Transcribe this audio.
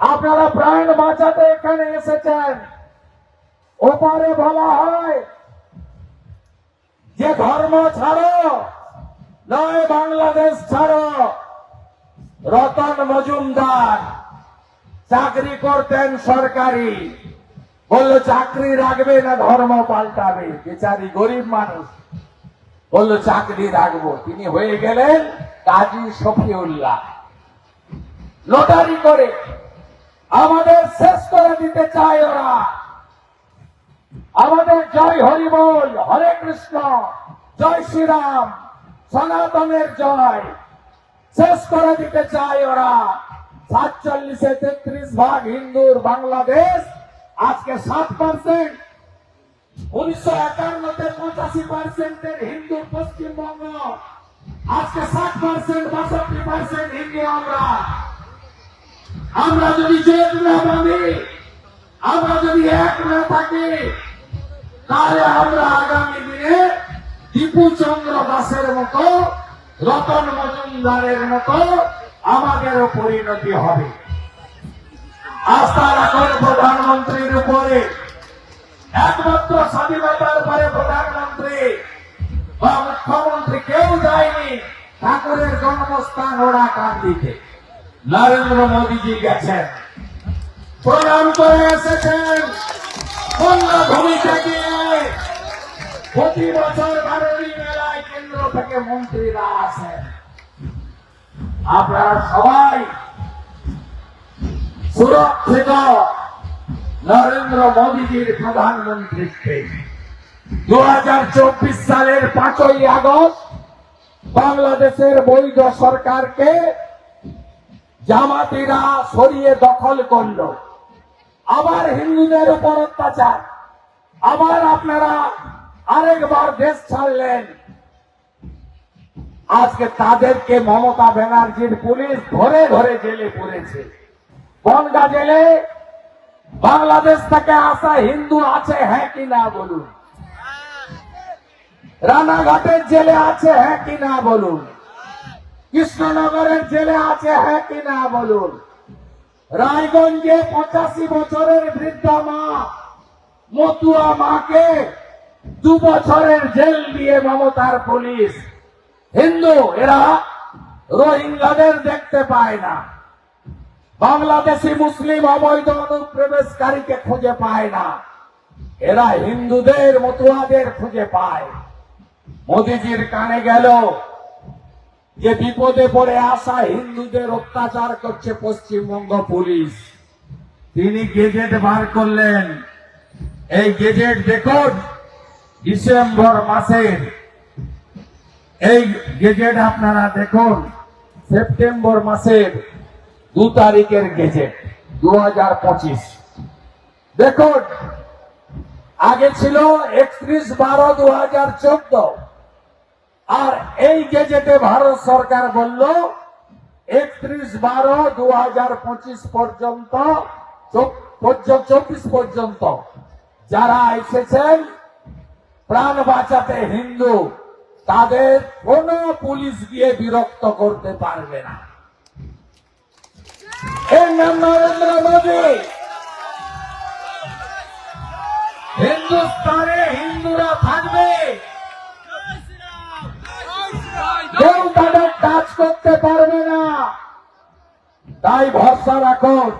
আপনারা প্রাণ বাঁচাতে এখানে এসেছেন। ওপারে বলা হয়, যে ধর্ম ছাড়ো, নয় বাংলাদেশ ছাড়ো, রতন মজুমদার, চাকরি করতেন সরকারি। বলল, চাকরি রাখবে না, ধর্ম পাল্টাবে। বেচারি গরিব মানুষ। বলল, চাকরি রাখব। তিনি হয়ে গেলেন কাজী শফিউল্লাহ। লটারি করে। আমাদের শেষ করে দিতে চায় ওরা। আমাদের জয় হরি বল, হরে কৃষ্ণ, জয় শ্রীরাম, সনাতনের জয়। শেষ করে দিতে চায় ওরা। সাতচল্লিশে তেত্রিশ ভাগ হিন্দুর বাংলাদেশ, আজকে সাত পার্সেন্ট উনিশশো একান্নতে পঁচাশি পার্সেন্টের হিন্দু পশ্চিমবঙ্গ, আজকে ষাট পার্সেন্ট বাষট্টি পার্সেন্ট হিন্দু আমরা। আমরা যদি জেদ না বাঁধি আমরা যদি এক না থাকি, তাহলে আমরা আগামী দিনে দীপু চন্দ্র দাসের মতো, রতন মজুমদারের মতো আমাদেরও পরিণতি হবে। আস্থা রাখুন প্রধানমন্ত্রীর উপরে। একমাত্র স্বাধীনতার পরে প্রধানমন্ত্রী বা মুখ্যমন্ত্রী কেউ যায়নি, ঠাকুরের জন্মস্থান ওরা কান্দিতে। নরেন্দ্র মোদীজি গেছেন। প্রণাম করে এসেছেন গিয়ে প্রতি বছর মেলায় কেন্দ্র থেকে মন্ত্রীরা আসেন। আপনারা সবাই সুরক্ষিত নরেন্দ্র মোদীজির প্রধানমন্ত্রীত্বে। দু সালের পাঁচই আগস্ট বাংলাদেশের বৈধ সরকারকে জামাতিরা সরিয়ে দখল করল। আবার হিন্দুদের উপর অত্যাচার। আবার আপনারা আরেকবার দেশ ছাড়লেন। আজকে তাদেরকে মমতা ব্যানার্জির পুলিশ ধরে ধরে জেলে পড়েছে। বনগা জেলে বাংলাদেশ থেকে আসা হিন্দু আছে হ্যাঁ কি না বলুন? রানাঘাটের জেলে আছে হ্যাঁ কি না বলুন? কৃষ্ণনগরের জেলে আছে হ্যাঁ কি না বলুন? রায়গঞ্জে পঁচাশি বছরের বৃদ্ধা মা, মতুয়া মাকে দু বছরের জেল দিয়ে মমতার পুলিশ। হিন্দু, এরা রোহিঙ্গাদের দেখতে পায় না। বাংলাদেশি, মুসলিম, অবৈধ অনুপ্রবেশকারীকে খুঁজে পায় না। এরা হিন্দুদের, মতুয়াদের খুঁজে পায়। মোদিজির কানে গেল যে বিপদে পড়ে আসা হিন্দুদের অত্যাচার করছে পশ্চিমবঙ্গ পুলিশ। তিনি গেজেট বার করলেন। এই গেজেট দেখুন ডিসেম্বর মাসের। এই গেজেট আপনারা দেখুন, সেপ্টেম্বর মাসের দু তারিখের গেজেট দু হাজার পঁচিশ। দেখুন আগে ছিল একত্রিশ বারো দু হাজার চোদ্দ, আর এই গেজেটে ভারত সরকার বলল, একত্রিশ বারো দু পর্যন্ত চব্বিশ পর্যন্ত যারা এসেছেন প্রাণ বাঁচাতে হিন্দু, তাদের কোন পুলিশ গিয়ে বিরক্ত করতে পারবে না। নরেন্দ্র মোদী। হিন্দুস্তানে হিন্দুরা থাকবে কেউ তাদের কাজ করতে পারবে না। তাই ভরসা রাখুন।